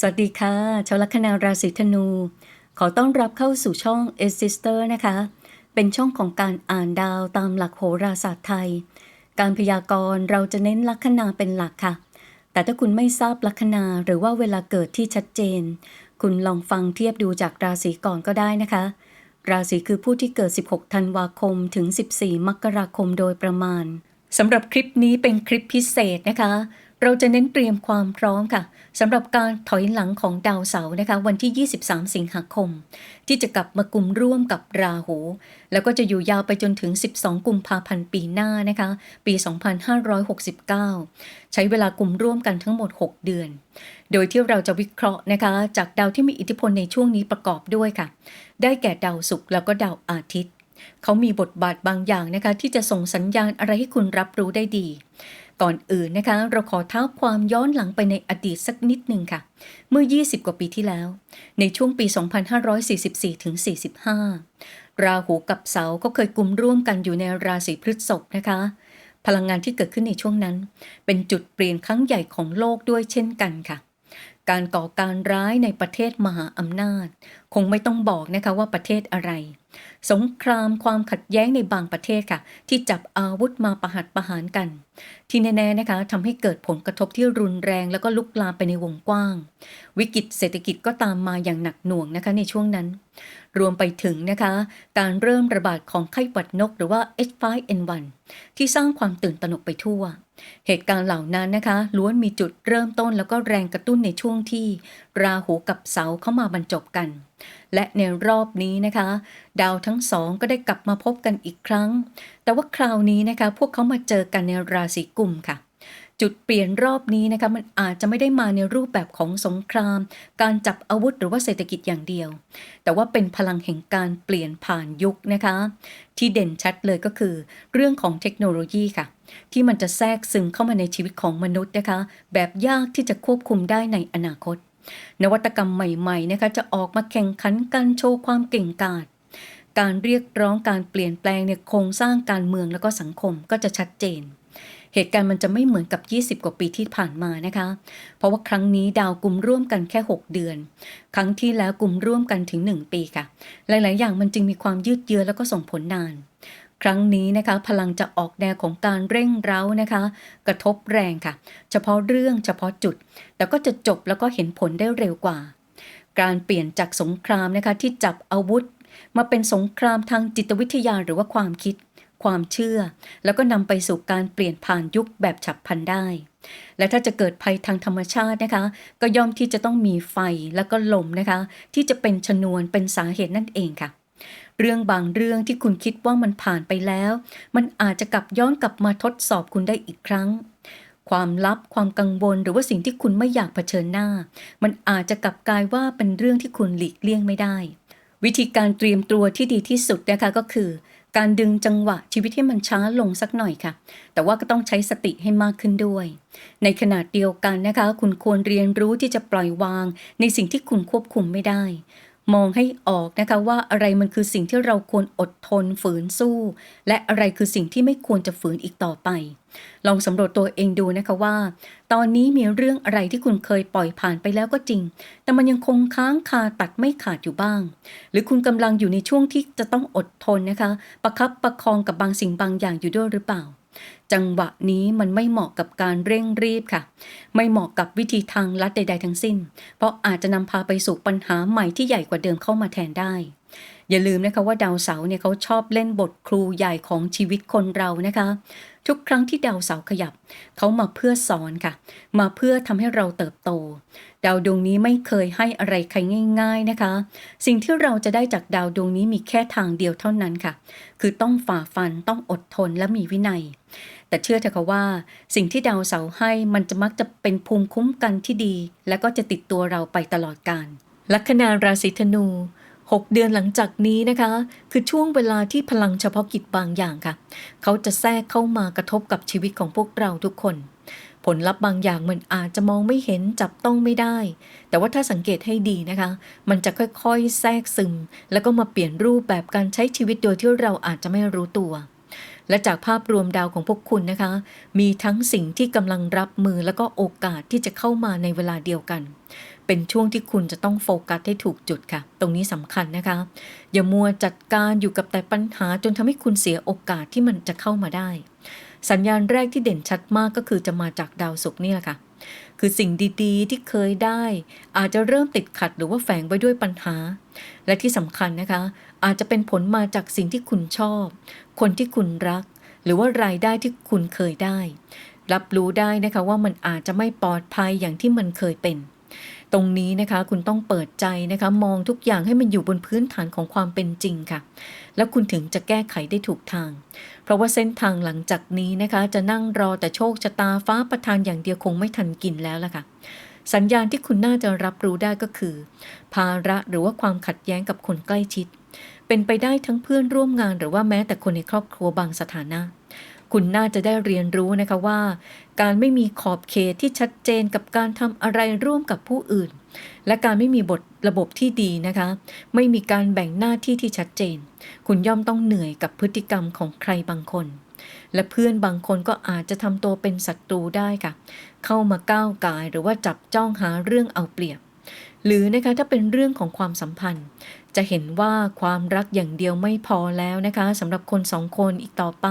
สวัสดีค่ะ ชาวลัคนาราศีธนู ขอต้อนรับเข้าสู่ช่อง e s s i s t e r นะคะ เป็นช่องของการอ่านดาวตามหลักโหราศาสตร์ไทย การพยากรณ์เราจะเน้นลัคนาเป็นหลักค่ะ แต่ถ้าคุณไม่ทราบลัคนาหรือว่าเวลาเกิดที่ชัดเจน คุณลองฟังเทียบดูจากราศีก่อนก็ได้นะคะ ราศีคือผู้ที่เกิด 16 ธันวาคมถึง 14 มกราคมโดยประมาณสำหรับคลิปนี้เป็นคลิปพิเศษนะคะ เราจะเน้นเตรียมความพร้อมค่ะสำหรับการถอยหลังของดาวเสาร์นะคะวันที่ 23 สิงหาคม ที่จะกลับมากลุ่มร่วมกับราหู แล้วก็จะอยู่ยาวไปจนถึง 12 กุมภาพันธ์ปีหน้านะคะปี 2569 ใช้เวลากลุ่มร่วมกันทั้งหมด 6 เดือน โดยที่เราจะวิเคราะห์นะคะ จากดาวที่มีอิทธิพลในช่วงนี้ประกอบด้วยค่ะ ได้แก่ดาวศุกร์แล้วก็ดาวอาทิตย์ เขามีบทบาทบางอย่างนะคะที่จะส่งสัญญาณอะไรให้คุณรับรู้ได้ดี ก่อนอื่นนะคะ เราขอเท้าความย้อนหลังไปในอดีตสักนิดหนึ่งค่ะ เมื่อ 20 กว่าปีที่แล้ว ในช่วงปี 2544ถึง45 ราหูกับเสาก็เคยกลุ่มร่วมกันอยู่ในราศีพฤษภนะคะ พลังงานที่เกิดขึ้นในช่วงนั้น เป็นจุดเปลี่ยนครั้งใหญ่ของโลกด้วยเช่นกันค่ะการก่อการร้ายในประเทศมหาอำนาจ คงไม่ต้องบอกนะคะว่าประเทศอะไร สงครามความขัดแย้งในบางประเทศค่ะ ที่จับอาวุธมาประหัตประหารกัน ที่แน่ๆนะคะทำให้เกิดผลกระทบที่รุนแรงแล้วก็ลุกลามไปในวงกว้าง วิกฤตเศรษฐกิจก็ตามมาอย่างหนักหน่วงนะคะในช่วงนั้น รวมไปถึงนะคะ การเริ่มระบาดของไข้หวัดนกหรือว่า H5N1 ที่สร้างความตื่นตระหนกไปทั่ว เหตุการณ์เหล่านั้นนะคะล้วนมีจุดเริ่มต้นแล้วก็แรงกระตุ้นในช่วงที่ ราหูกับเสาเข้ามาบรรจบกัน และในรอบนี้นะคะ ดาวทั้งสองก็ได้กลับมาพบกันอีกครั้ง แต่ว่าคราวนี้นะคะ พวกเขามาเจอกันในราศีกุมค่ะ จุดเปลี่ยนรอบนี้นะคะมันอาจจะไม่ได้มาในรูปแบบของสงคราม การจับอาวุธหรือว่าเศรษฐกิจอย่างเดียว แต่ว่าเป็นพลังแห่งการเปลี่ยนผ่านยุคนะคะ ที่เด่นชัดเลยก็คือ เรื่องของเทคโนโลยีค่ะ ที่มันจะแทรกซึมเข้ามาในชีวิตของมนุษย์นะคะ แบบยากที่จะควบคุมได้ในอนาคต นวัตกรรมใหม่ๆนะคะจะออกมาแข่งขันกันโชว์ความเก่งกาจการเรียกร้องการเปลี่ยนแปลงเนี่ยโครงสร้างการเมืองแล้วก็สังคมก็จะชัดเจน เหตุการณ์มันจะไม่เหมือนกับ 20 กว่าปีที่ผ่านมานะคะ เพราะว่าครั้งนี้ดาวกลุ่มร่วมกันแค่ 6 เดือน ครั้งที่แล้วกลุ่มร่วมกันถึง 1 ปีค่ะ หลาย ๆ อย่างมันจึงมีความยืดเยื้อแล้วก็ส่งผลนาน ครั้งนี้นะคะ พลังจะออกแนวของการเร่งเร้านะคะ กระทบแรงค่ะ เฉพาะเรื่องเฉพาะจุด แต่ก็จะจบแล้วก็เห็นผลได้เร็วกว่า การเปลี่ยนจากสงครามนะคะที่จับอาวุธ มาเป็นสงครามทางจิตวิทยาหรือว่าความคิด ความเชื่อ แล้วก็นำไปสู่การเปลี่ยนผ่านยุคแบบฉับพลันได้ และถ้าจะเกิดภัยทางธรรมชาตินะคะ ก็ย่อมที่จะต้องมีไฟแล้วก็ลมนะคะ ที่จะเป็นชนวนเป็นสาเหตุนั่นเองค่ะ เรื่องบางเรื่องที่คุณคิดว่ามันผ่านไปแล้ว มันอาจจะกลับย้อนกลับมาทดสอบคุณได้อีกครั้ง ความลับความกังวลหรือว่าสิ่งที่คุณไม่อยากเผชิญหน้า มันอาจจะกลับกลายว่าเป็นเรื่องที่คุณหลีกเลี่ยงไม่ได้ วิธีการเตรียมตัวที่ดีที่สุดนะคะก็คือ การดึงจังหวะชีวิตให้มันช้าลงสักหน่อยค่ะ แต่ว่าก็ต้องใช้สติให้มากขึ้นด้วย ในขณะเดียวกันนะคะ คุณควรเรียนรู้ที่จะปล่อยวาง ในสิ่งที่คุณควบคุมไม่ได้ มองให้ออกนะคะว่าอะไรมันคือสิ่งที่เราควรอดทนฝืนสู้ และอะไรคือสิ่งที่ไม่ควรจะฝืนอีกต่อไป ลองสำรวจตัวเองดูนะคะว่า ตอนนี้มีเรื่องอะไรที่คุณเคยปล่อยผ่านไปแล้วก็จริง แต่มันยังคงค้างคาตัดไม่ขาดอยู่บ้าง หรือคุณกำลังอยู่ในช่วงที่จะต้องอดทนนะคะ ประคับประคองกับบางสิ่งบางอย่างอยู่ด้วยหรือเปล่า จังหวะนี้มันไม่เหมาะกับการเร่งรีบค่ะ ไม่เหมาะกับวิธีทางลัดใด ๆ ทั้งสิ้น เพราะอาจจะนำพาไปสู่ปัญหาใหม่ที่ใหญ่กว่าเดิมเข้ามาแทนได้ อย่าลืมนะคะว่าดาวเสาร์เนี่ยเขาชอบเล่นบทครูใหญ่ของชีวิตคนเรานะคะ ทุกครั้งที่ดาวเสาร์ขยับเขามาเพื่อสอนค่ะ มาเพื่อทำให้เราเติบโต ดาวดวงนี้ไม่เคยให้อะไรใครง่าย ๆนะคะ สิ่งที่เราจะได้จากดาวดวงนี้มีแค่ทางเดียวเท่านั้นค่ะ คือต้องฝ่าฟันต้องอดทนและมีวินัย แต่เชื่อเถอะค่ะว่า สิ่งที่ดาวเสาร์ให้มันจะมักจะเป็นภูมิคุ้มกันที่ดี และก็จะติดตัวเราไปตลอดกาลลัคนาราศีธนู 6 เดือนหลังจากนี้นะคะ คือช่วงเวลาที่พลังเฉพาะกิจบางอย่างค่ะ เขาจะแทรกเข้ามากระทบกับชีวิตของพวกเราทุกคน ผลลัพธ์บางอย่างมันอาจจะมองไม่เห็นจับต้องไม่ได้ แต่ว่าถ้าสังเกตให้ดีนะคะ มันจะค่อยๆ แทรกซึม แล้วก็มาเปลี่ยนรูปแบบการใช้ชีวิตโดยที่เราอาจจะไม่รู้ตัวและจากภาพรวมดาวของพวกคุณนะคะ มีทั้งสิ่งที่กำลังรับมือแล้วก็โอกาสที่จะเข้ามาในเวลาเดียวกัน เป็นช่วงที่คุณจะต้องโฟกัสให้ถูกจุดค่ะ ตรงนี้สำคัญนะคะ อย่ามัวจัดการอยู่กับแต่ปัญหาจนทำให้คุณเสียโอกาสที่มันจะเข้ามาได้ สัญญาณแรกที่เด่นชัดมากก็คือจะมาจากดาวศุกร์นี่แหละค่ะ คือสิ่งดีๆ ที่เคยได้ อาจจะเริ่มติดขัดหรือว่าแฝงไว้ด้วยปัญหา และที่สำคัญนะคะ อาจจะเป็นผลมาจากสิ่งที่คุณชอบ คนที่คุณรัก หรือว่ารายได้ที่คุณเคยได้ รับรู้ได้นะคะว่ามันอาจจะไม่ปลอดภัยอย่างที่มันเคยเป็น ตรงนี้นะคะคุณต้องเปิดใจนะคะมองทุกอย่างให้มันอยู่บนพื้นฐานของความเป็นจริงค่ะ แล้วคุณถึงจะแก้ไขได้ถูกทาง เพราะว่าเส้นทางหลังจากนี้นะคะจะนั่งรอแต่โชคชะตาฟ้าประทานอย่างเดียวคงไม่ทันกินแล้วล่ะค่ะสัญญาณที่คุณน่าจะรับรู้ได้ก็คือ ภาระหรือว่าความขัดแย้งกับคนใกล้ชิด เป็นไปได้ทั้งเพื่อนร่วมงานหรือว่าแม้แต่คนในครอบครัวบางสถานะ คุณน่าจะได้เรียนรู้นะคะว่า การไม่มีขอบเขตที่ชัดเจนกับการทำอะไรร่วมกับผู้อื่น และการไม่มีบทระบบที่ดีนะคะ ไม่มีการแบ่งหน้าที่ที่ชัดเจน คุณย่อมต้องเหนื่อยกับพฤติกรรมของใครบางคน และเพื่อนบางคนก็อาจจะทำตัวเป็นศัตรูได้ค่ะ เข้ามาก้าวกายหรือว่าจับจ้องหาเรื่องเอาเปรียบหรือนะคะถ้าเป็นเรื่องของความสัมพันธ์ จะเห็นว่าความรักอย่างเดียวไม่พอแล้วนะคะสำหรับคนสองคนอีกต่อไป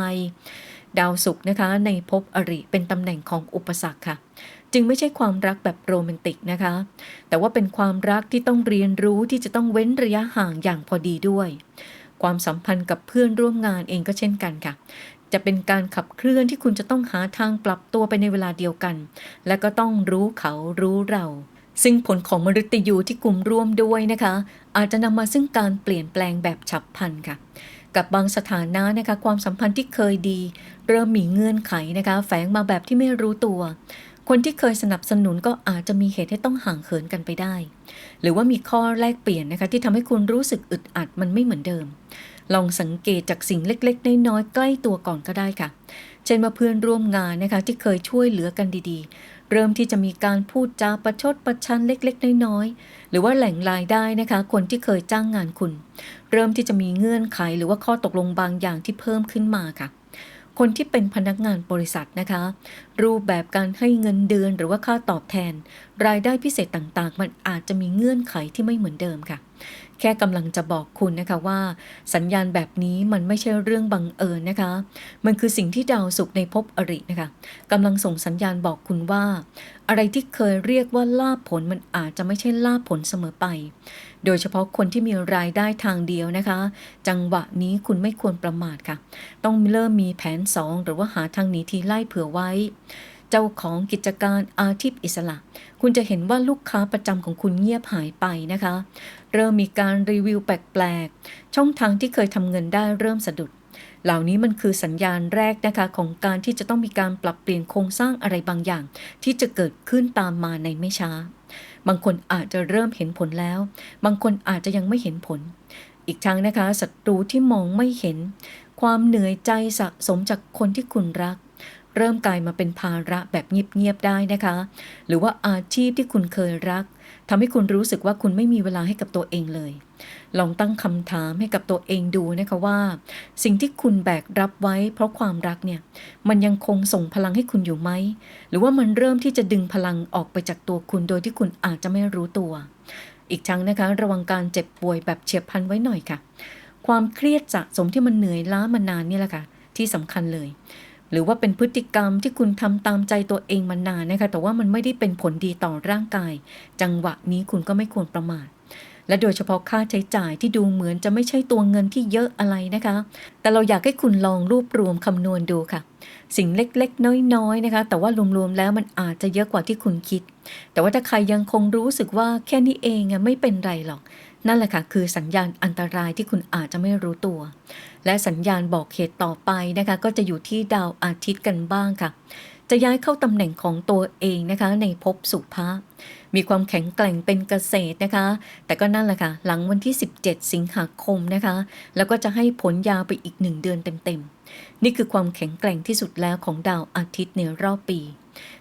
ดาวศุกร์นะคะในภพอริเป็นตำแหน่งของอุปสรรคค่ะ จึงไม่ใช่ความรักแบบโรแมนติกนะคะ แต่ว่าเป็นความรักที่ต้องเรียนรู้ที่จะต้องเว้นระยะห่างอย่างพอดีด้วย ความสัมพันธ์กับเพื่อนร่วมงานเองก็เช่นกันค่ะ จะเป็นการขับเคลื่อนที่คุณจะต้องหาทางปรับตัวไปในเวลาเดียวกัน และก็ต้องรู้เขารู้เราซึ่งผลของมฤตยูที่กลุ่มร่วมด้วยนะคะ อาจจะนำมาซึ่งการเปลี่ยนแปลงแบบฉับพลันค่ะ กับบางสถานะนะคะความสัมพันธ์ที่เคยดี เริ่มมีเงื่อนไขนะคะแฝงมาแบบที่ไม่รู้ตัว คนที่เคยสนับสนุนก็อาจจะมีเหตุให้ต้องห่างเหินกันไปได้ หรือว่ามีข้อแลกเปลี่ยนนะคะที่ทำให้คุณรู้สึกอึดอัดมันไม่เหมือนเดิม ลองสังเกตจากสิ่งเล็กๆ น้อยๆใกล้ตัวก่อนก็ได้ค่ะ เช่นว่าเพื่อนร่วมงานนะคะที่เคยช่วยเหลือกันดีๆ เริ่มที่จะมีการพูดจาประชดประชันเล็กๆ น้อยๆ หรือว่าแหล่งรายได้นะคะ คนที่เคยจ้างงานคุณ เริ่มที่จะมีเงื่อนไขหรือว่าข้อตกลงบางอย่างที่เพิ่มขึ้นมาค่ะ คนที่เป็นพนักงานบริษัทนะคะ รูปแบบการให้เงินเดือนหรือว่าค่าตอบแทน รายได้พิเศษต่างๆ มันอาจจะมีเงื่อนไขที่ไม่เหมือนเดิมค่ะ แค่กำลังจะบอกคุณนะคะว่า สัญญาณแบบนี้มันไม่ใช่เรื่องบังเอิญนะคะ มันคือสิ่งที่ดาวศุกในภพอรินะคะกำลังส่งสัญญาณบอกคุณว่า อะไรที่เคยเรียกว่าลาภผลมันอาจจะไม่ใช่ลาภผลเสมอไป โดยเฉพาะคนที่มีรายได้ทางเดียวนะคะ จังหวะนี้คุณไม่ควรประมาทค่ะ ต้องเริ่มมีแผน 2 หรือว่าหาทางหนีทีไล่เผื่อไว้ เจ้าของกิจการอาชีพอิสระ คุณจะเห็นว่าลูกค้าประจำของคุณเงียบหายไปนะคะ เริ่มมีการรีวิวแปลกๆ ช่องทางที่เคยทำเงินได้เริ่มสะดุด เหล่านี้มันคือสัญญาณแรกนะคะของการที่จะต้องมีการปรับเปลี่ยนโครงสร้างอะไรบางอย่าง ที่จะเกิดขึ้นตามมาในไม่ช้า บางคนอาจจะเริ่มเห็นผลแล้ว บางคนอาจจะยังไม่เห็นผล อีกทั้งนะคะศัตรูที่มองไม่เห็น ความเหนื่อยใจสะสมจากคนที่คุณรัก เริ่มกลายมาเป็นภาระแบบเงียบๆได้นะคะ หรือว่าอาชีพที่คุณเคยรักทำให้คุณรู้สึกว่าคุณไม่มีเวลาให้กับตัวเองเลย ลองตั้งคำถามให้กับตัวเองดูนะคะว่า สิ่งที่คุณแบกรับไว้ เพราะความรักเนี่ย มันยังคงส่งพลังให้คุณอยู่ไหม หรือว่ามันเริ่มที่จะดึงพลังออกไปจากตัวคุณโดยที่คุณอาจจะไม่รู้ตัว อีกทั้งนะคะ ระวังการเจ็บป่วยแบบเฉียบพลันไว้หน่อยค่ะ ความเครียดสะสมที่มันเหนื่อยล้ามานานนี่แหละค่ะที่สำคัญเลย หรือว่าเป็นพฤติกรรมที่คุณทำตามใจตัวเองมานานนะคะ แต่ว่ามันไม่ได้เป็นผลดีต่อร่างกาย จังหวะนี้คุณก็ไม่ควรประมาท และโดยเฉพาะค่าใช้จ่ายที่ดูเหมือนจะไม่ใช่ตัวเงินที่เยอะอะไรนะคะ แต่เราอยากให้คุณลองรวบรวมคำนวณดูค่ะ สิ่งเล็กๆ น้อยๆนะคะ แต่ว่ารวมๆแล้วมันอาจจะเยอะกว่าที่คุณคิด แต่ว่าถ้าใครยังคงรู้สึกว่าแค่นี้เองอะไม่เป็นไรหรอก นั่นแหละค่ะคือสัญญาณอันตรายที่คุณอาจจะไม่รู้ตัว และสัญญาณบอกเหตุต่อไปนะคะ ก็จะอยู่ที่ดาวอาทิตย์กันบ้างค่ะ จะย้ายเข้าตำแหน่งของตัวเองนะคะ ในภพสุภามีความแข็งแกร่งเป็นเกษตรนะคะ แต่ก็นั่นแหละค่ะ หลังวันที่ 17 สิงหาคมนะคะ แล้วก็จะให้ผลยาวไปอีกหนึ่งเดือนเต็มๆ นี่คือความแข็งแกร่งที่สุดแล้วของดาวอาทิตย์ในรอบปี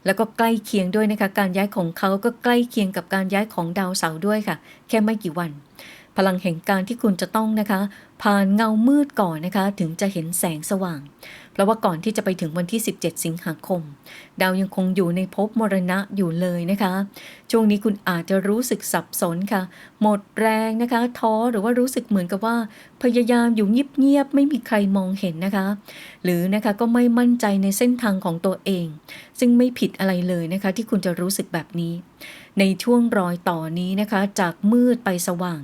แล้วก็ใกล้เคียงด้วยนะคะ การย้ายของเขาก็ใกล้เคียงกับการย้ายของดาวเสาร์ด้วยค่ะ แค่ไม่กี่วัน พลังแห่งการที่คุณจะต้องนะคะผ่านเงามืดก่อนนะคะถึงจะเห็นแสงสว่าง เพราะว่าก่อนที่จะไปถึงวันที่ 17 สิงหาคม ดาวยังคงอยู่ในภพมรณะอยู่เลยนะคะ ช่วงนี้คุณอาจจะรู้สึกสับสนค่ะ หมดแรงนะคะ ท้อหรือว่ารู้สึกเหมือนกับว่า พยายามอยู่เงียบๆไม่มีใครมองเห็นนะคะ หรือนะคะก็ไม่มั่นใจในเส้นทางของตัวเอง ซึ่งไม่ผิดอะไรเลยนะคะ ที่คุณจะรู้สึกแบบนี้ในช่วงรอยต่อนี้นะคะ จากมืดไปสว่าง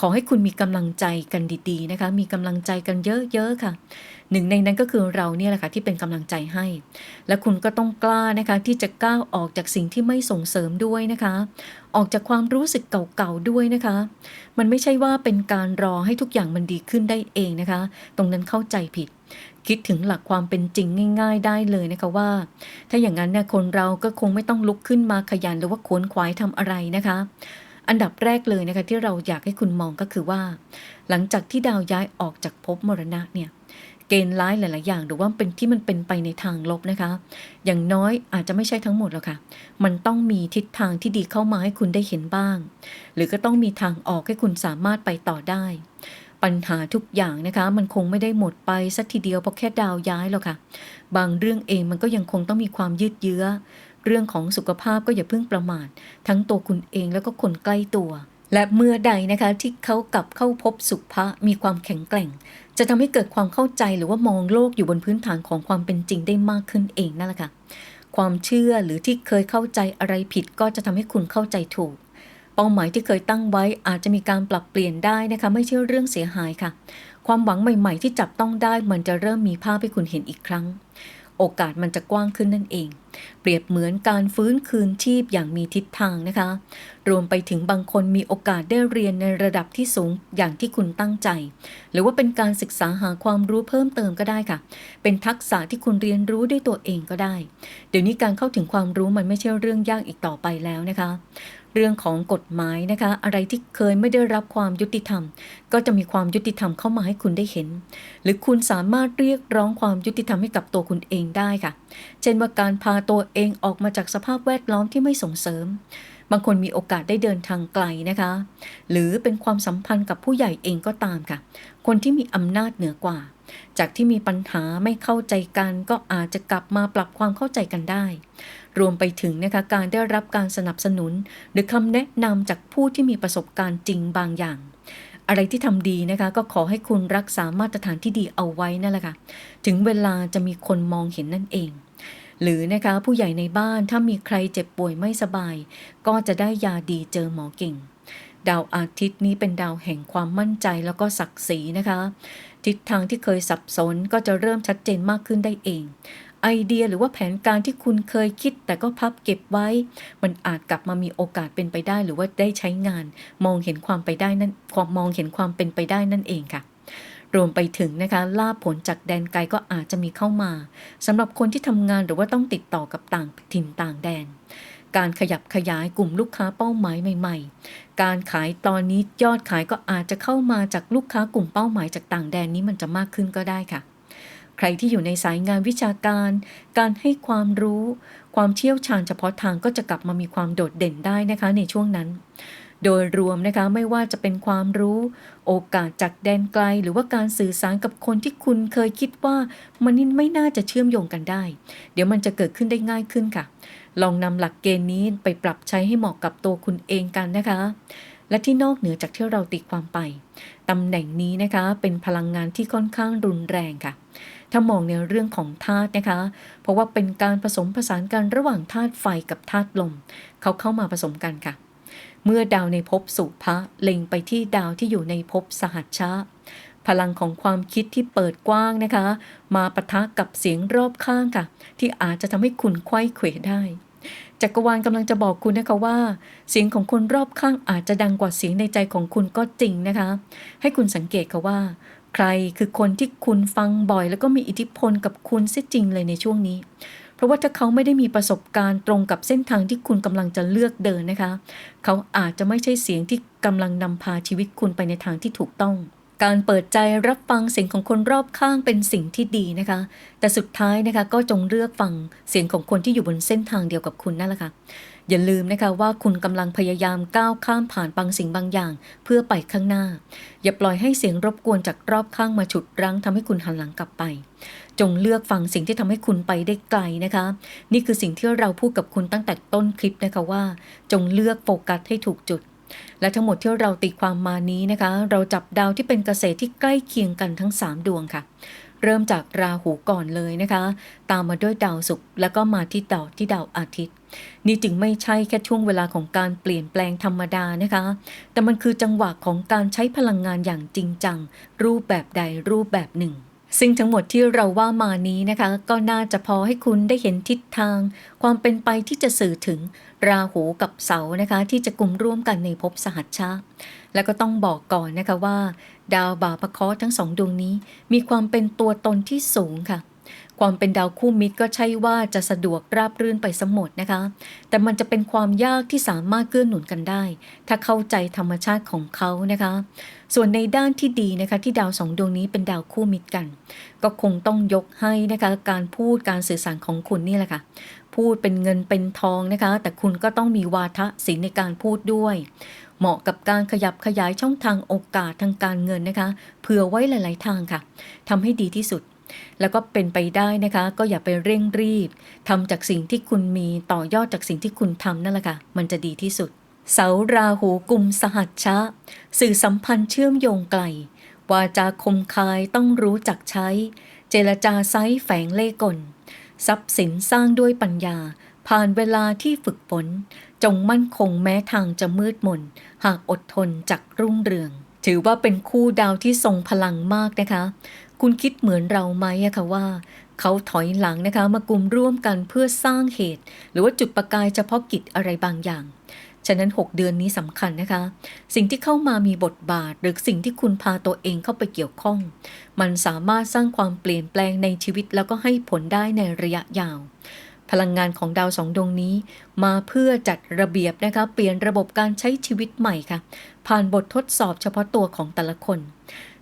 ขอให้คุณมีกำลังใจกันดีๆนะคะ มีกำลังใจกันเยอะๆค่ะ หนึ่งในนั้นก็คือเราเนี่ยแหละค่ะที่เป็นกำลังใจให้ และคุณก็ต้องกล้านะคะที่จะก้าวออกจากสิ่งที่ไม่ส่งเสริมด้วยนะคะ ออกจากความรู้สึกเก่าๆด้วยนะคะ มันไม่ใช่ว่าเป็นการรอให้ทุกอย่างมันดีขึ้นได้เองนะคะ ตรงนั้นเข้าใจผิดคิดถึงหลักความเป็นจริงง่าย ๆ ได้เลยนะคะว่า ถ้าอย่างนั้นเนี่ยคนเราก็คงไม่ต้องลุกขึ้นมาขยันหรือว่าขวนขวายทำอะไรนะคะ อันดับแรกเลยนะคะที่เราอยากให้คุณมองก็คือว่า หลังจากที่ดาวย้ายออกจากภพมรณะเนี่ยเกณฑ์ร้ายหลาย ๆ อย่างหรือว่าเป็นที่มันเป็นไปในทางลบนะคะ อย่างน้อยอาจจะไม่ใช่ทั้งหมดหรอกค่ะ มันต้องมีทิศทางที่ดีเข้ามาให้คุณได้เห็นบ้าง หรือก็ต้องมีทางออกให้คุณสามารถไปต่อได้ ปัญหาทุกอย่างนะคะ มันคงไม่ได้หมดไปสักทีเดียวเพราะแค่ดาวย้ายหรอกค่ะ บางเรื่องเองมันก็ยังคงต้องมีความยืดเยื้อ เรื่องของสุขภาพก็อย่าเพิ่งประมาท ทั้งตัวคุณเองแล้วก็คนใกล้ตัว และเมื่อใดนะคะที่เขากลับเข้าพบสุภะมีความแข็งแกร่ง จะทำให้เกิดความเข้าใจหรือว่ามองโลกอยู่บนพื้นฐานของความเป็นจริงได้มากขึ้นเองนั่นแหละค่ะความเชื่อหรือที่เคยเข้าใจอะไรผิดก็จะทำให้คุณเข้าใจถูก เป้าหมายที่เคยตั้งไว้อาจจะมีการปรับเปลี่ยนได้นะคะ ไม่ใช่เรื่องเสียหายค่ะ ความหวังใหม่ ๆ ที่จับต้องได้มันจะเริ่มมีภาพให้คุณเห็นอีกครั้ง โอกาสมันจะกว้างขึ้นนั่นเอง เปรียบเหมือนการฟื้นคืนชีพอย่างมีทิศทางนะคะ รวมไปถึงบางคนมีโอกาสได้เรียนในระดับที่สูงอย่างที่คุณตั้งใจ หรือว่าเป็นการศึกษาหาความรู้เพิ่มเติมก็ได้ค่ะ เป็นทักษะที่คุณเรียนรู้ด้วยตัวเองก็ได้ เดี๋ยวนี้การเข้าถึงความรู้มันไม่ใช่เรื่องยากอีกต่อไปแล้วนะคะ เรื่องของกฎหมายนะคะ อะไรที่เคยไม่ได้รับความยุติธรรม ก็จะมีความยุติธรรมเข้ามาให้คุณได้เห็น หรือคุณสามารถเรียกร้องความยุติธรรมให้กับตัวคุณเองได้ค่ะ เช่นว่าการพาตัวเองออกมาจากสภาพแวดล้อมที่ไม่ส่งเสริม บางคนมีโอกาสได้เดินทางไกลนะคะ หรือเป็นความสัมพันธ์กับผู้ใหญ่เองก็ตามค่ะ คนที่มีอำนาจเหนือกว่า จากที่มีปัญหาไม่เข้าใจกันก็อาจจะกลับมาปรับความเข้าใจกันได้ รวมไปถึงนะคะการได้รับการสนับสนุน หรือคำแนะนำจากผู้ที่มีประสบการณ์จริงบางอย่าง อะไรที่ทำดีนะคะ ก็ขอให้คุณรักษามาตรฐานที่ดีเอาไว้นั่นแหละค่ะถึงเวลาจะมีคนมองเห็นนั่นเองหรือนะคะผู้ใหญ่ในบ้านถ้ามีใครเจ็บป่วยไม่สบาย ก็จะได้ยาดีเจอหมอเก่ง ดาวอาทิตย์นี้เป็นดาวแห่งความมั่นใจแล้วก็ศักดิ์ศรีนะคะ ทิศทางที่เคยสับสนก็จะเริ่มชัดเจนมากขึ้นได้เอง ไอเดียหรือว่าแผนการที่คุณเคยคิด แต่ก็พับเก็บไว้ มันอาจกลับมามีโอกาสเป็นไปได้ หรือว่าได้ใช้งาน มองเห็นความไปได้นั่นความมองเห็นความเป็นไปได้นั่นเองค่ะรวมไปถึงนะคะลาภผลจากแดนไกลก็อาจจะมีเข้ามาสำหรับคนที่ทำงานหรือว่าต้องติดต่อกับต่างถิ่นต่างแดน การขยับขยายกลุ่มลูกค้าเป้าหมายใหม่ ๆ การขายตอนนี้ยอดขายก็อาจจะเข้ามาจากลูกค้ากลุ่มเป้าหมายจากต่างแดนนี้มันจะมากขึ้นก็ได้ค่ะ รที่อยู่ในสายงานวิชาการ การให้ความรู้ ความเชี่ยวชาญเฉพาะทางก็จะกลับมามีความโดดเด่นได้นะคะในช่วงนั้น โดยรวมนะคะไม่ว่าจะเป็นความรู้ โอกาสจากแดนไกล หรือว่าการสื่อสารกับคนที่คุณเคยคิดว่ามันนี่ไม่น่าจะเชื่อมโยงกันได้ เดี๋ยวมันจะเกิดขึ้นได้ง่ายขึ้นค่ะ ลองนำหลักเกณฑ์นี้ไปปรับใช้ให้เหมาะกับตัวคุณเองกันนะคะ และที่นอกเหนือจากที่เราตีความไปตำแหน่งนี้นะคะเป็นพลังงานที่ค่อนข้างรุนแรงค่ะ ถ้ามองในเรื่องของธาตุนะคะ เพราะว่าเป็นการผสมผสานกันระหว่างธาตุไฟกับธาตุลม เขาเข้ามาผสมกันค่ะ เมื่อดาวในภพสุภะเล็งไปที่ดาวที่อยู่ในภพสหัชชะพลังของความคิดที่เปิดกว้างนะคะ มาปะทะกับเสียงรอบข้างค่ะ ที่อาจจะทำให้คุณไข้เขวได้ จักรวาลกำลังจะบอกคุณนะคะว่า เสียงของคนรอบข้างอาจจะดังกว่าเสียงในใจของคุณก็จริงนะคะ ให้คุณสังเกตค่ะว่า ใครคือคนที่คุณฟังบ่อย แล้วก็มีอิทธิพลกับคุณเสียจริงเลยในช่วงนี้ เพราะว่าถ้าเขาไม่ได้มีประสบการณ์ตรงกับเส้นทางที่คุณกำลังจะเลือกเดินนะคะ เขาอาจจะไม่ใช่เสียงที่กำลังนำพาชีวิตคุณไปในทางที่ถูกต้อง การเปิดใจรับฟังเสียงของคนรอบข้างเป็นสิ่งที่ดีนะคะ แต่สุดท้ายนะคะก็จงเลือกฟังเสียงของคนที่อยู่บนเส้นทางเดียวกับคุณนั่นแหละค่ะ อย่าลืมนะคะว่าคุณกำลังพยายามก้าวข้ามผ่านบางสิ่งบางอย่าง เพื่อไปข้างหน้า อย่าปล่อยให้เสียงรบกวนจากรอบข้างมาฉุดรั้งทำให้คุณหันหลังกลับไป จงเลือกฟังสิ่งที่ทำให้คุณไปได้ไกลนะคะ นี่คือสิ่งที่เราพูดกับคุณตั้งแต่ต้นคลิปนะคะว่า จงเลือกโฟกัสให้ถูกจุด และทั้งหมดที่เราตีความมานี้นะคะ เราจับดาวที่เป็นเกษตรที่ใกล้เคียงกันทั้ง 3 ดวงค่ะ เริ่มจากราหูก่อนเลยนะคะ ตามมาด้วยดาวศุกร์แล้วก็มาที่ดาวที่ดาวอาทิตย์ นี่จึงไม่ใช่แค่ช่วงเวลาของการเปลี่ยนแปลงธรรมดานะคะ แต่มันคือจังหวะของการใช้พลังงานอย่างจริงจัง รูปแบบใดรูปแบบหนึ่ง ซึ่งทั้งหมดที่เราว่ามานี้นะคะ ก็น่าจะพอให้คุณได้เห็นทิศทาง ความเป็นไปที่จะสื่อถึงราหูกับเสานะคะ ที่จะกลุ่มร่วมกันในภพสหัชชาและก็ต้องบอกก่อนนะคะว่า ดาวบาปะเคราะทั้งสองดวงนี้ มีความเป็นตัวตนที่สูงค่ะ ความเป็นดาวคู่มิตรก็ใช่ว่าจะสะดวกราบรื่นไปสมหมดนะคะ แต่มันจะเป็นความยากที่สามารถเกื้อหนุนกันได้ ถ้าเข้าใจธรรมชาติของเขานะคะ ส่วนในด้านที่ดีนะคะที่ดาวสองดวงนี้เป็นดาวคู่มิตรกัน ก็คงต้องยกให้นะคะการพูดการสื่อสารของคุณนี่แหละค่ะพูดเป็นเงินเป็นทองนะคะ แต่คุณก็ต้องมีวาทะศิลในการพูดด้วย เหมาะกับการขยับขยายช่องทางโอกาสทางการเงินนะคะ เผื่อไว้หลาย ๆ ทางค่ะทำให้ดีที่สุด แล้วก็เป็นไปได้นะคะ ก็อย่าไปเร่งรีบทำจากสิ่งที่คุณมีต่อยอดจากสิ่งที่คุณทำนั่นแหละค่ะ มันจะดีที่สุด เสาราหูกุมสหัชชะ สื่อสัมพันธ์เชื่อมโยงไกล วาจาคมคายต้องรู้จักใช้ เจรจาไซแฝงเล่กล ทรัพย์สินสร้างด้วยปัญญา ผ่านเวลาที่ฝึกฝนจงมั่นคงแม้ทางจะมืดมน หากอดทนจักรุ่งเรือง ถือว่าเป็นคู่ดาวที่ทรงพลังมากนะคะ คุณคิดเหมือนเราไหมอะคะว่า เขาถอยหลังนะคะมากลุ่มร่วมกันเพื่อสร้างเหตุ หรือว่าจุดประกายเฉพาะกิจอะไรบางอย่างฉะนั้น 6 เดือนนี้สำคัญนะคะ สิ่งที่เข้ามามีบทบาท หรือสิ่งที่คุณพาตัวเองเข้าไปเกี่ยวข้อง มันสามารถสร้างความเปลี่ยนแปลงในชีวิตแล้วก็ให้ผลได้ในระยะยาว พลังงานของดาวสองดวงนี้ มาเพื่อจัดระเบียบนะคะ เปลี่ยนระบบการใช้ชีวิตใหม่ค่ะ ผ่านบททดสอบเฉพาะตัวของแต่ละคน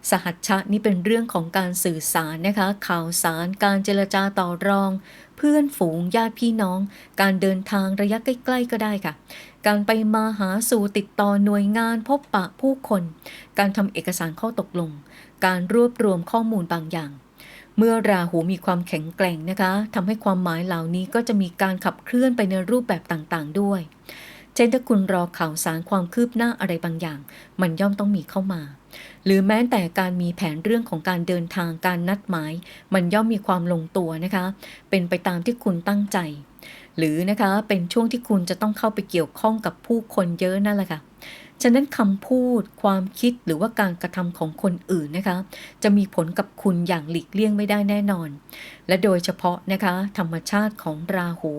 สหัชชะนี่เป็นเรื่องของการสื่อสารนะคะ ข่าวสารการเจรจาต่อรอง เพื่อนฝูงญาติพี่น้อง การเดินทางระยะใกล้ ๆ ก็ได้ค่ะ การไปมาหาสู่ติดต่อหน่วยงานพบปะผู้คน การทำเอกสารข้อตกลง การรวบรวมข้อมูลบางอย่าง เมื่อราหูมีความแข็งแกร่งนะคะทำให้ความหมายเหล่านี้ก็จะมีการขับเคลื่อนไปในรูปแบบต่างๆ ด้วย เช่นถ้าคุณรอข่าวสารความคืบหน้าอะไรบางอย่าง มันย่อมต้องมีเข้ามา หรือแม้แต่การมีแผนเรื่องของการเดินทางการนัดหมาย มันย่อมมีความลงตัวนะคะ เป็นไปตามที่คุณตั้งใจ หรือนะคะเป็นช่วงที่คุณจะต้องเข้าไปเกี่ยวข้องกับผู้คนเยอะนั่นแหละค่ะฉะนั้นคำพูด ความคิดหรือว่าการกระทำของคนอื่นนะคะ จะมีผลกับคุณอย่างหลีกเลี่ยงไม่ได้แน่นอน และโดยเฉพาะนะคะ ธรรมชาติของราหู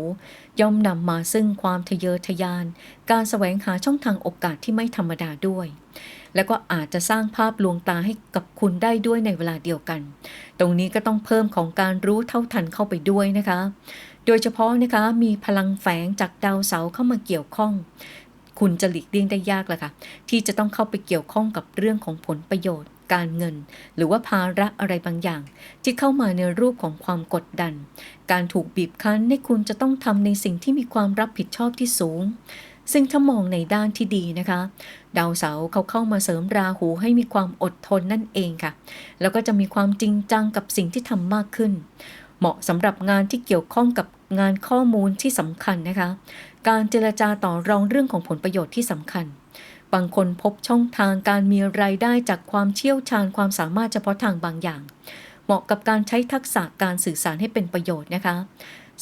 ย่อมนำมาซึ่งความทะเยอทะยาน การแสวงหาช่องทางโอกาสที่ไม่ธรรมดาด้วย แล้วก็อาจจะสร้างภาพลวงตาให้กับคุณได้ด้วยในเวลาเดียวกัน ตรงนี้ก็ต้องเพิ่มของการรู้เท่าทันเข้าไปด้วยนะคะ โดยเฉพาะนะคะมีพลังแฝงจากดาวเสาเข้ามาเกี่ยวข้อง คุณจะหลีกเลี่ยงได้ยากแหละค่ะ ที่จะต้องเข้าไปเกี่ยวข้องกับเรื่องของผลประโยชน์ การเงิน หรือว่าภาระอะไรบางอย่าง ที่เข้ามาในรูปของความกดดัน การถูกบีบคั้นให้คุณจะต้องทำในสิ่งที่มีความรับผิดชอบที่สูง ซึ่งถ้ามองในด้านที่ดีนะคะ ดาวเสาร์เขาเข้ามาเสริมราหูให้มีความอดทนนั่นเองค่ะ แล้วก็จะมีความจริงจังกับสิ่งที่ทำมากขึ้น เหมาะสำหรับงานที่เกี่ยวข้องกับงานข้อมูลที่สำคัญนะคะ การเจรจาต่อรองเรื่องของผลประโยชน์ที่สำคัญ บางคนพบช่องทางการมีรายได้จากความเชี่ยวชาญความสามารถเฉพาะทางบางอย่าง เหมาะกับการใช้ทักษะการสื่อสารให้เป็นประโยชน์นะคะ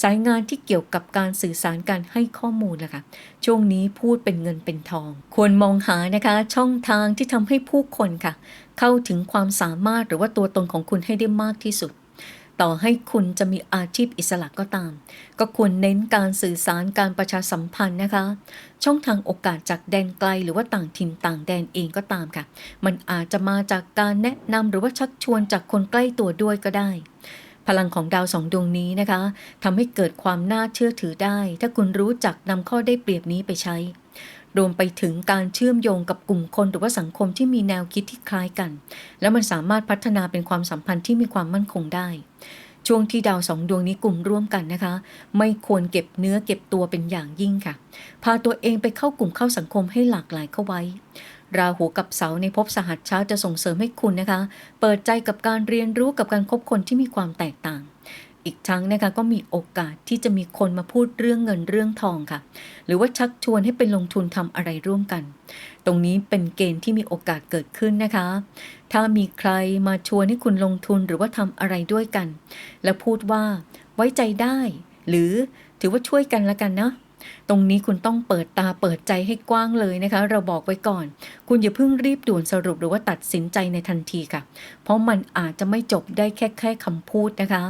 สายงานที่เกี่ยวกับการสื่อสารการให้ข้อมูลล่ะคะช่วงนี้พูดเป็นเงินเป็นทอง ควรมองหานะคะช่องทางที่ทำให้ผู้คนค่ะ เข้าถึงความสามารถหรือว่าตัวตนของคุณให้ได้มากที่สุด ต่อให้คุณจะมีอาชีพอิสระก็ตาม ก็ควรเน้นการสื่อสารการประชาสัมพันธ์นะคะ ช่องทางโอกาสจากแดนไกลหรือว่าต่างถิ่นต่างแดนเองก็ตามค่ะ มันอาจจะมาจากการแนะนำหรือว่าชักชวนจากคนใกล้ตัวด้วยก็ได้ พลังของดาวสองดวงนี้นะคะทำให้เกิดความน่าเชื่อถือได้ ถ้าคุณรู้จักนำข้อได้เปรียบนี้ไปใช้ รวมไปถึงการเชื่อมโยงกับกลุ่มคนหรือว่าสังคมที่มีแนวคิดที่คล้ายกัน แล้วมันสามารถพัฒนาเป็นความสัมพันธ์ที่มีความมั่นคงได้ ช่วงที่ดาวสองดวงนี้กลุ่มร่วมกันนะคะ ไม่ควรเก็บเนื้อเก็บตัวเป็นอย่างยิ่งค่ะ พาตัวเองไปเข้ากลุ่มเข้าสังคมให้หลากหลายเข้าไว้ ราหูกับเสาในภพสหัสช้าจะส่งเสริมให้คุณนะคะ เปิดใจกับการเรียนรู้กับการคบคนที่มีความแตกต่าง อีกทั้งนะคะก็มีโอกาสที่จะมีคนมาพูดเรื่องเงินเรื่องทองค่ะ หรือว่าชักชวนให้เป็นลงทุนทำอะไรร่วมกัน ตรงนี้เป็นเกณฑ์ที่มีโอกาสเกิดขึ้นนะคะ ถ้ามีใครมาชวนให้คุณลงทุนหรือว่าทำอะไรด้วยกัน แล้วพูดว่า ไว้ใจได้ หรือถือว่าช่วยกันละกันนะ ตรงนี้คุณต้องเปิดตาเปิดใจให้กว้างเลยนะคะ เราบอกไว้ก่อน คุณอย่าเพิ่งรีบด่วนสรุปหรือว่าตัดสินใจในทันทีค่ะ เพราะมันอาจจะไม่จบได้แค่แค่คำพูดนะคะ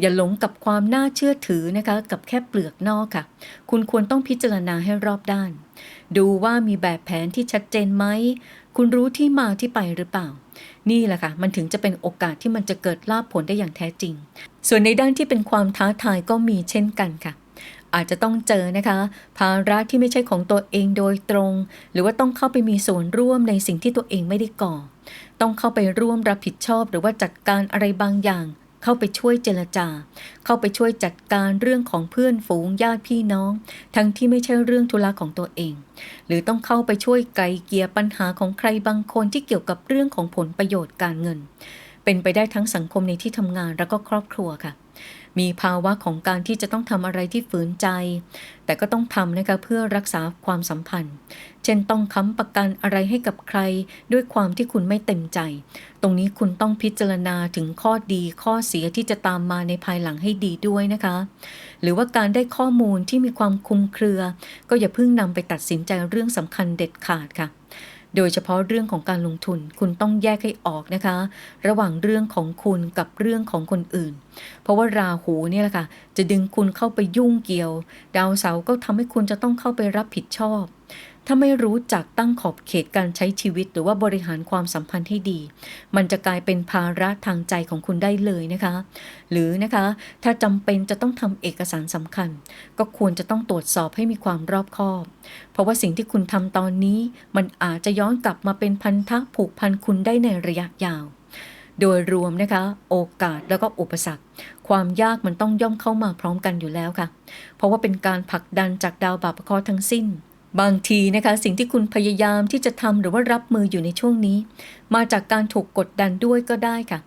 อย่าหลงกับความน่าเชื่อถือนะคะ กับแค่เปลือกนอกค่ะ คุณควรต้องพิจารณาให้รอบด้าน ดูว่ามีแบบแผนที่ชัดเจนไหมคุณรู้ที่มาที่ไปหรือเปล่านี่แหละค่ะ มันถึงจะเป็นโอกาสที่มันจะเกิดลาภผลได้อย่างแท้จริง ส่วนในด้านที่เป็นความท้าทายก็มีเช่นกันค่ะ อาจจะต้องเจอนะคะ ภาระที่ไม่ใช่ของตัวเองโดยตรง หรือว่าต้องเข้าไปมีส่วนร่วมในสิ่งที่ตัวเองไม่ได้ก่อ ต้องเข้าไปร่วมรับผิดชอบ หรือว่าจัดการอะไรบางอย่าง เข้าไปช่วยเจรจา เข้าไปช่วยจัดการเรื่องของเพื่อนฝูงญาติพี่น้อง ทั้งที่ไม่ใช่เรื่องธุระของตัวเอง หรือต้องเข้าไปช่วยไกลเกลียปัญหาของใครบางคนที่เกี่ยวกับเรื่องของผลประโยชน์การเงิน เป็นไปได้ทั้งสังคมในที่ทำงานแล้วก็ครอบครัวค่ะ มีภาวะของการที่จะต้องทำอะไรที่ฝืนใจ แต่ก็ต้องทำนะคะเพื่อรักษาความสัมพันธ์ เช่นต้องค้ำประกันอะไรให้กับใคร ด้วยความที่คุณไม่เต็มใจ ตรงนี้คุณต้องพิจารณาถึงข้อดีข้อเสียที่จะตามมาในภายหลังให้ดีด้วยนะคะ หรือว่าการได้ข้อมูลที่มีความคุมเครือ ก็อย่าเพิ่งนำไปตัดสินใจเรื่องสำคัญเด็ดขาดค่ะ โดยเฉพาะเรื่องของการลงทุนคุณต้องแยกให้ออกนะคะ ระหว่างเรื่องของคุณกับเรื่องของคนอื่น เพราะว่าราหูเนี่ยแหละค่ะจะดึงคุณเข้าไปยุ่งเกี่ยว ดาวเสาร์ก็ทำให้คุณจะต้องเข้าไปรับผิดชอบ ถ้าไม่รู้จักตั้งขอบเขตการใช้ชีวิต หรือว่าบริหารความสัมพันธ์ให้ดี มันจะกลายเป็นภาระทางใจของคุณได้เลยนะคะ หรือนะคะถ้าจำเป็นจะต้องทำเอกสารสำคัญ ก็ควรจะต้องตรวจสอบให้มีความรอบคอบ เพราะว่าสิ่งที่คุณทำตอนนี้มันอาจจะย้อนกลับมาเป็นพันธะผูกพันคุณได้ในระยะยาวโดยรวมนะคะ โอกาสแล้วก็อุปสรรค ความยากมันต้องย่อมเข้ามาพร้อมกันอยู่แล้วค่ะ เพราะว่าเป็นการผลักดันจากดาวบาปเคราะห์ทั้งสิ้น บางทีนะคะสิ่งที่คุณพยายามที่จะทำหรือว่ารับมืออยู่ในช่วงนี้ มาจากการถูกกดดันด้วยก็ได้ค่ะ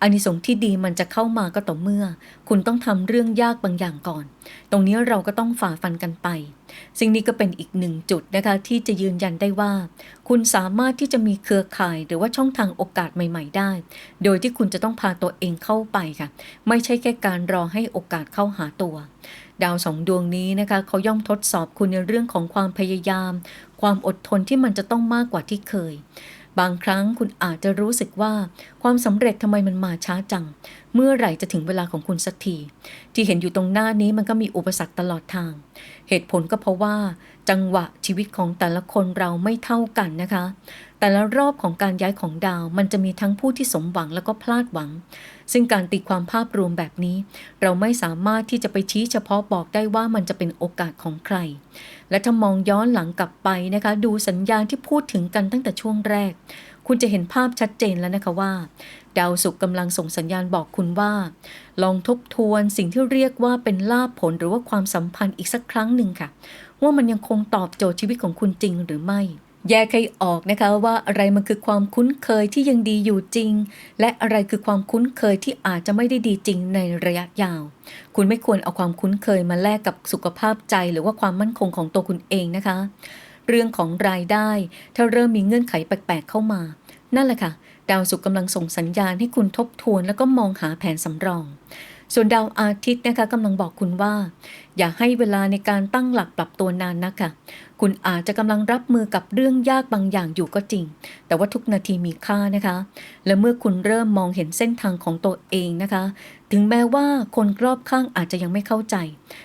อานิสงส์ที่ดีมันจะเข้ามาก็ต่อเมื่อ คุณต้องทำเรื่องยากบางอย่างก่อน ตรงนี้เราก็ต้องฝ่าฟันกันไป สิ่งนี้ก็เป็นอีกหนึ่งจุดนะคะที่จะยืนยันได้ว่า คุณสามารถที่จะมีเครือข่ายหรือว่าช่องทางโอกาสใหม่ ๆ ได้ โดยที่คุณจะต้องพาตัวเองเข้าไปค่ะ ไม่ใช่แค่การรอให้โอกาสเข้าหาตัว ดาวสองดวงนี้นะคะเขาย่อมทดสอบคุณในเรื่องของความพยายาม ความอดทนที่มันจะต้องมากกว่าที่เคย บางครั้งคุณอาจจะรู้สึกว่าความสำเร็จทำไมมันมาช้าจัง เมื่อไหร่จะถึงเวลาของคุณสักที ที่เห็นอยู่ตรงหน้านี้มันก็มีอุปสรรคตลอดทาง เหตุผลก็เพราะว่า จังหวะชีวิตของแต่ละคนเราไม่เท่ากันนะคะ แต่ละรอบของการย้ายของดาวมันจะมีทั้งผู้ที่สมหวังแล้วก็พลาดหวัง ซึ่งการตีความภาพรวมแบบนี้ เราไม่สามารถที่จะไปชี้เฉพาะบอกได้ว่ามันจะเป็นโอกาสของใคร และถ้ามองย้อนหลังกลับไปนะคะ ดูสัญญาณที่พูดถึงกันตั้งแต่ช่วงแรก คุณจะเห็นภาพชัดเจนแล้วนะคะว่า ดาวศุกร์กำลังส่งสัญญาณบอกคุณว่า ลองทบทวนสิ่งที่เรียกว่าเป็นลาภผลหรือว่าความสัมพันธ์อีกสักครั้งหนึ่งค่ะ ว่ามันยังคงตอบโจทย์ชีวิตของคุณจริงหรือไม่ แยกให้ออกนะคะว่าอะไรมันคือความคุ้นเคยที่ยังดีอยู่จริง และอะไรคือความคุ้นเคยที่อาจจะไม่ได้ดีจริงในระยะยาว คุณไม่ควรเอาความคุ้นเคยมาแลกกับสุขภาพใจหรือว่าความมั่นคงของตัวคุณเองนะคะ เรื่องของรายได้ ถ้าเริ่มมีเงื่อนไขแปลกๆเข้ามา นั่นแหละค่ะ ดาวศุกกำลังส่งสัญญาณให้คุณทบทวนแล้วก็มองหาแผนสำรอง ส่วนดาวอาทิตย์นะคะกำลังบอกคุณว่า อย่าให้เวลาในการตั้งหลักปรับตัวนานนักค่ะคุณอาจจะกำลังรับมือกับเรื่องยากบางอย่างอยู่ก็จริง แต่ว่าทุกนาทีมีค่านะคะ และเมื่อคุณเริ่มมองเห็นเส้นทางของตัวเองนะคะ ถึงแม้ว่าคนรอบข้างอาจจะยังไม่เข้าใจ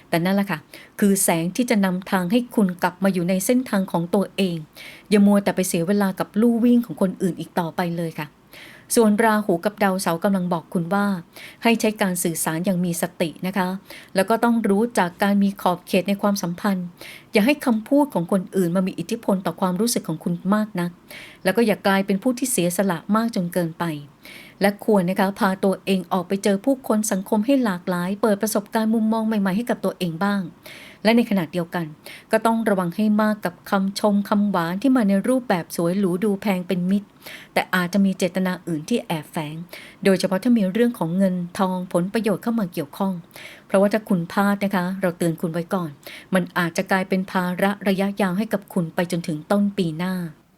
แต่นั่นแหละค่ะ คือแสงที่จะนำทางให้คุณกลับมาอยู่ในเส้นทางของตัวเอง อย่ามัวแต่ไปเสียเวลากับลู่วิ่งของคนอื่นอีกต่อไปเลยค่ะ ส่วนราหูกับดาวเสาร์กำลังบอกคุณว่า ให้ใช้การสื่อสารอย่างมีสตินะคะ แล้วก็ต้องรู้จากการมีขอบเขตในความสัมพันธ์ อย่าให้คำพูดของคนอื่นมามีอิทธิพลต่อความรู้สึกของคุณมากนัก แล้วก็อย่ากลายเป็นผู้ที่เสียสละมากจนเกินไป และควรนะคะพาตัวเองออกไปเจอผู้คนสังคมให้หลากหลาย เปิดประสบการณ์มุมมองใหม่ ๆให้กับตัวเองบ้าง และในขณะเดียวกัน ก็ต้องระวังให้มากกับคำชมคำหวานที่มาในรูปแบบสวยหรูดูแพงเป็นมิตร แต่อาจจะมีเจตนาอื่นที่แอบแฝง โดยเฉพาะถ้ามีเรื่องของเงินทองผลประโยชน์เข้ามาเกี่ยวข้อง เพราะว่าถ้าคุณพลาดนะคะ เราเตือนคุณไว้ก่อน มันอาจจะกลายเป็นภาระระยะยาวให้กับคุณไปจนถึงต้นปีหน้า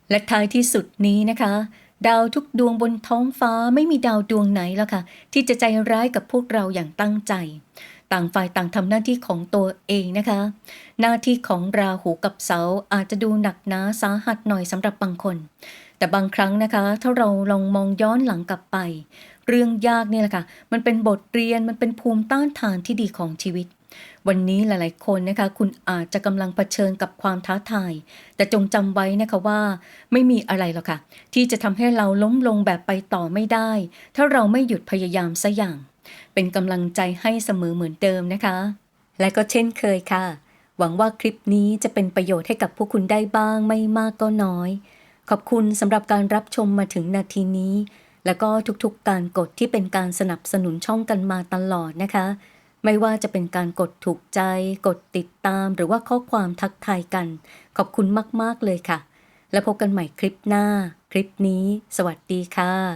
และท้ายที่สุดนี้นะคะดาวทุกดวงบนท้องฟ้าไม่มีดาวดวงไหนแล้วค่ะ ที่จะใจร้ายกับพวกเราอย่างตั้งใจ ต่างฝ่ายต่างทำหน้าที่ของตัวเองนะคะ หน้าที่ของราหูกับเสาอาจจะดูหนักหนาสาหัสหน่อยสำหรับบางคน แต่บางครั้งนะคะ ถ้าเราลองมองย้อนหลังกลับไป เรื่องยากเนี่ยแหละค่ะ มันเป็นบทเรียนมันเป็นภูมิต้านทานที่ดีของชีวิต วันนี้หลายๆคนนะคะ คุณอาจจะกำลังเผชิญกับความท้าทาย แต่จงจำไว้นะคะว่า ไม่มีอะไรหรอกค่ะ ที่จะทำให้เราล้มลงแบบไปต่อไม่ได้ ถ้าเราไม่หยุดพยายามสักอย่าง เป็นกำลังใจให้เสมอเหมือนเดิมนะคะ และก็เช่นเคยค่ะ หวังว่าคลิปนี้จะเป็นประโยชน์ให้กับพวกคุณได้บ้างไม่มากก็น้อย ขอบคุณสำหรับการรับชมมาถึงนาทีนี้ แล้วก็ทุกๆการกดที่เป็นการสนับสนุนช่องกันมาตลอดนะคะ ไม่ว่าจะเป็นการกดถูกใจ กดติดตาม หรือว่าข้อความทักทายกัน ขอบคุณมากๆเลยค่ะ แล้วพบกันใหม่คลิปหน้า คลิปนี้ สวัสดีค่ะ